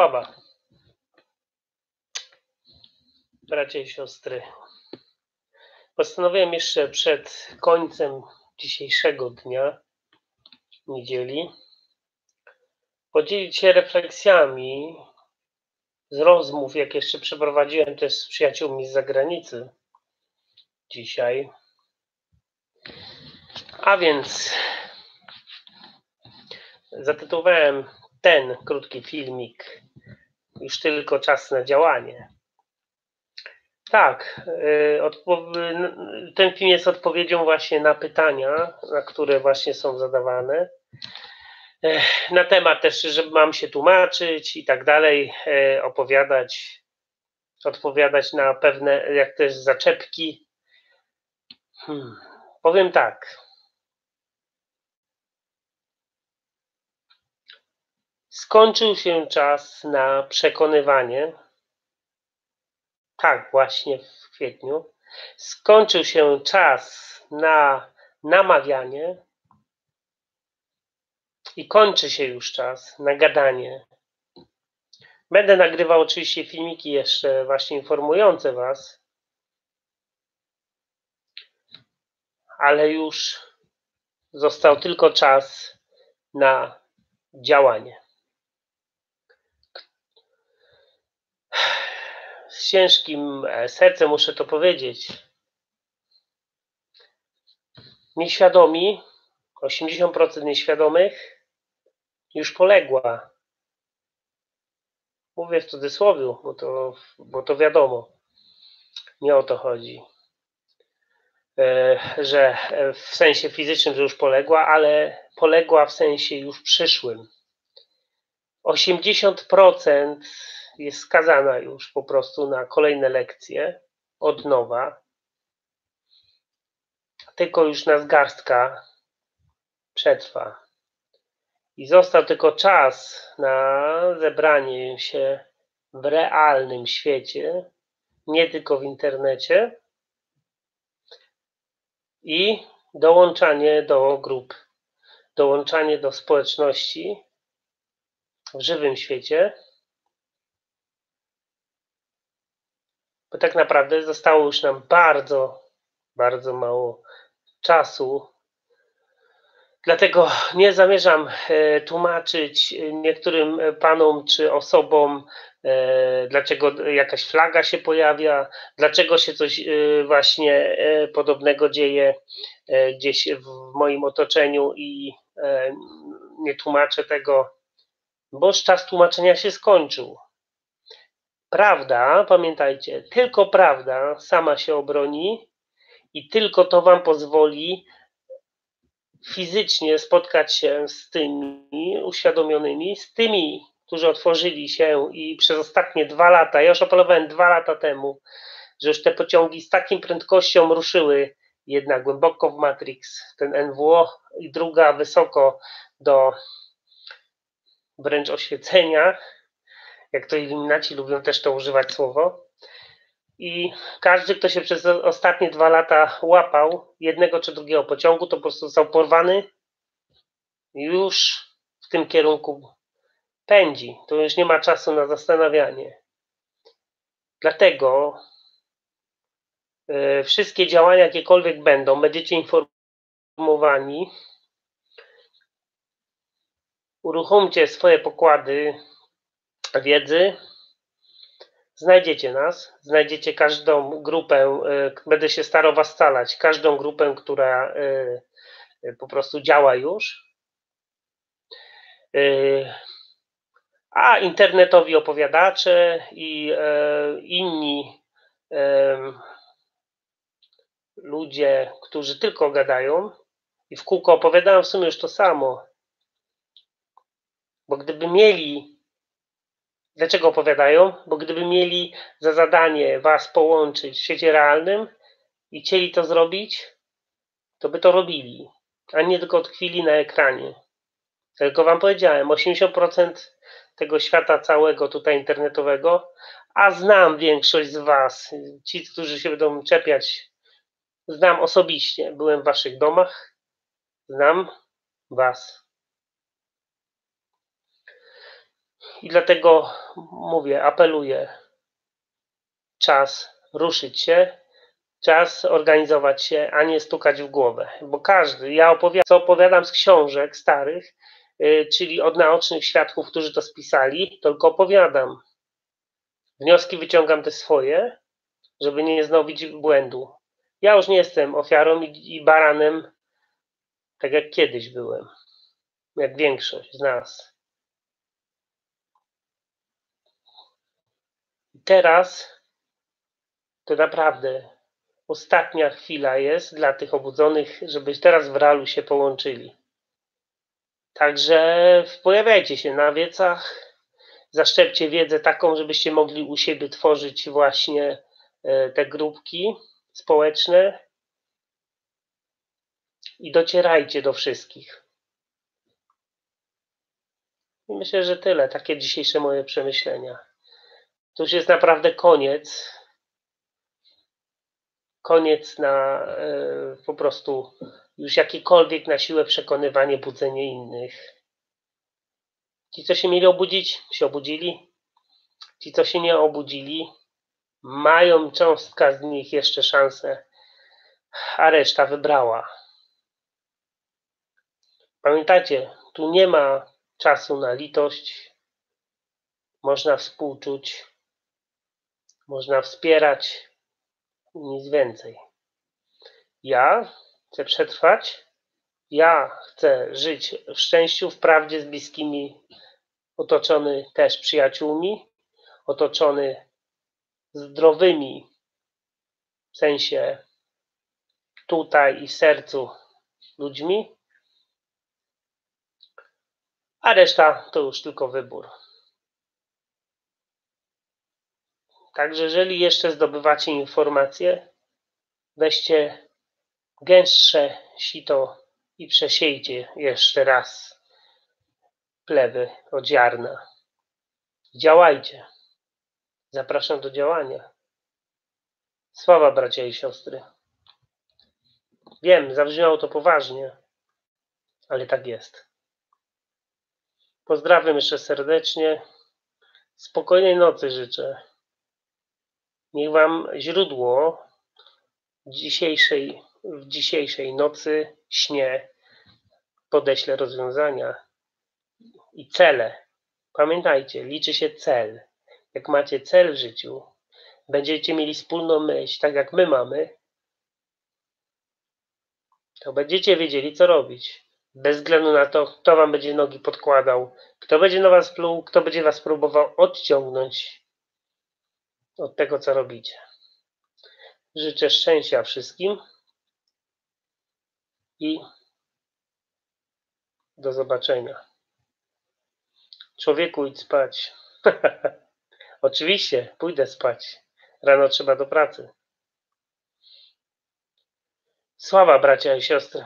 słaba. Bracia i siostry, postanowiłem jeszcze przed końcem dzisiejszego dnia, niedzieli, podzielić się refleksjami z rozmów, jak jeszcze przeprowadziłem też z przyjaciółmi z zagranicy dzisiaj. A więc zatytułowałem ten krótki filmik już tylko czas na działanie. Tak, y, ten film jest odpowiedzią właśnie na pytania, na które właśnie są zadawane. Na temat też, że mam się tłumaczyć i tak dalej, e, opowiadać, odpowiadać na pewne, jak też zaczepki. Hmm. Powiem tak. Skończył się czas na przekonywanie. Tak, właśnie w kwietniu. Skończył się czas na namawianie. I kończy się już czas na gadanie. Będę nagrywał oczywiście filmiki jeszcze właśnie informujące Was, ale już został tylko czas na działanie. Z ciężkim e, sercem muszę to powiedzieć. Nieświadomi, 80% nieświadomych już poległa. Mówię w cudzysłowie, bo to, bo to wiadomo. Nie o to chodzi. E, że w sensie fizycznym, że już poległa, ale poległa w sensie już przyszłym. 80% jest skazana już po prostu na kolejne lekcje od nowa. Tylko już nas garstka przetrwa. I został tylko czas na zebranie się w realnym świecie, nie tylko w internecie, i dołączanie do grup, dołączanie do społeczności w żywym świecie bo tak naprawdę zostało już nam bardzo, bardzo mało czasu. Dlatego nie zamierzam e, tłumaczyć niektórym panom czy osobom, e, dlaczego jakaś flaga się pojawia, dlaczego się coś e, właśnie podobnego dzieje gdzieś w moim otoczeniu i nie tłumaczę tego, bo już czas tłumaczenia się skończył. Prawda, pamiętajcie, tylko prawda sama się obroni i tylko to Wam pozwoli fizycznie spotkać się z tymi uświadomionymi, z tymi, którzy otworzyli się i przez ostatnie dwa lata, ja już apelowałem dwa lata temu, że już te pociągi z taką prędkością ruszyły jedna głęboko w Matrix, ten NWO i druga wysoko do wręcz oświecenia, jak to iluminaci lubią też to używać słowo. I każdy, kto się przez ostatnie dwa lata łapał jednego czy drugiego pociągu, to po prostu został porwany już w tym kierunku pędzi. To już nie ma czasu na zastanawianie. Dlatego yy, wszystkie działania, jakiekolwiek będą, będziecie informowani. Uruchomcie swoje pokłady wiedzy. Znajdziecie nas, znajdziecie każdą grupę, y, będę się starał Was scalać, każdą grupę, która y, y, po prostu działa już. A internetowi opowiadacze i inni ludzie, którzy tylko gadają i w kółko opowiadają w sumie już to samo. Bo gdyby mieli Dlaczego opowiadają? Bo gdyby mieli za zadanie Was połączyć w świecie realnym i chcieli to zrobić, to by to robili, a nie tylko tkwili na ekranie. Tylko Wam powiedziałem, 80% tego świata całego tutaj internetowego, a znam większość z Was, ci, którzy się będą czepiać, znam osobiście, byłem w Waszych domach, znam Was. I dlatego mówię, apeluję. Czas ruszyć się, czas organizować się, a nie stukać w głowę. Bo każdy, ja opowiadam, co opowiadam z książek starych, yy, czyli od naocznych świadków, którzy to spisali, tylko opowiadam. Wnioski wyciągam te swoje, żeby nie znowić błędu. Ja już nie jestem ofiarą i, i baranem, tak jak kiedyś byłem, jak większość z nas. Teraz to naprawdę ostatnia chwila jest dla tych obudzonych, żeby teraz w realu się połączyli. Także pojawiajcie się na wiecach, zaszczepcie wiedzę taką, żebyście mogli u siebie tworzyć właśnie e, te grupki społeczne i docierajcie do wszystkich. I myślę, że tyle. Takie dzisiejsze moje przemyślenia. To już jest naprawdę koniec. Koniec na e, po prostu już jakiekolwiek na siłę przekonywanie, budzenie innych. Ci, co się mieli obudzić, się obudzili. Ci, co się nie obudzili, mają cząstka z nich jeszcze szansę, a reszta wybrała. Pamiętajcie, tu nie ma czasu na litość. Można współczuć, można wspierać, nic więcej. Ja chcę przetrwać, ja chcę żyć w szczęściu, w prawdzie z bliskimi, otoczony też przyjaciółmi, otoczony zdrowymi, w sensie tutaj i w sercu ludźmi, a reszta to już tylko wybór. Także jeżeli jeszcze zdobywacie informacje, weźcie gęstsze sito i przesiejcie jeszcze raz plewy od ziarna. Działajcie. Zapraszam do działania. Sława bracia i siostry. Wiem, zabrzmiało to poważnie, ale tak jest. Pozdrawiam jeszcze serdecznie. Spokojnej nocy życzę. Niech Wam źródło dzisiejszej, w dzisiejszej nocy, śnie podeślę rozwiązania i cele. Pamiętajcie, liczy się cel. Jak macie cel w życiu, będziecie mieli wspólną myśl, tak jak my mamy, to będziecie wiedzieli, co robić. Bez względu na to, kto wam będzie nogi podkładał, kto będzie na was pluł, kto będzie was próbował odciągnąć od tego, co robicie. Życzę szczęścia wszystkim i do zobaczenia. Człowieku, idź spać. Oczywiście, pójdę spać. Rano trzeba do pracy. Sława, bracia i siostry.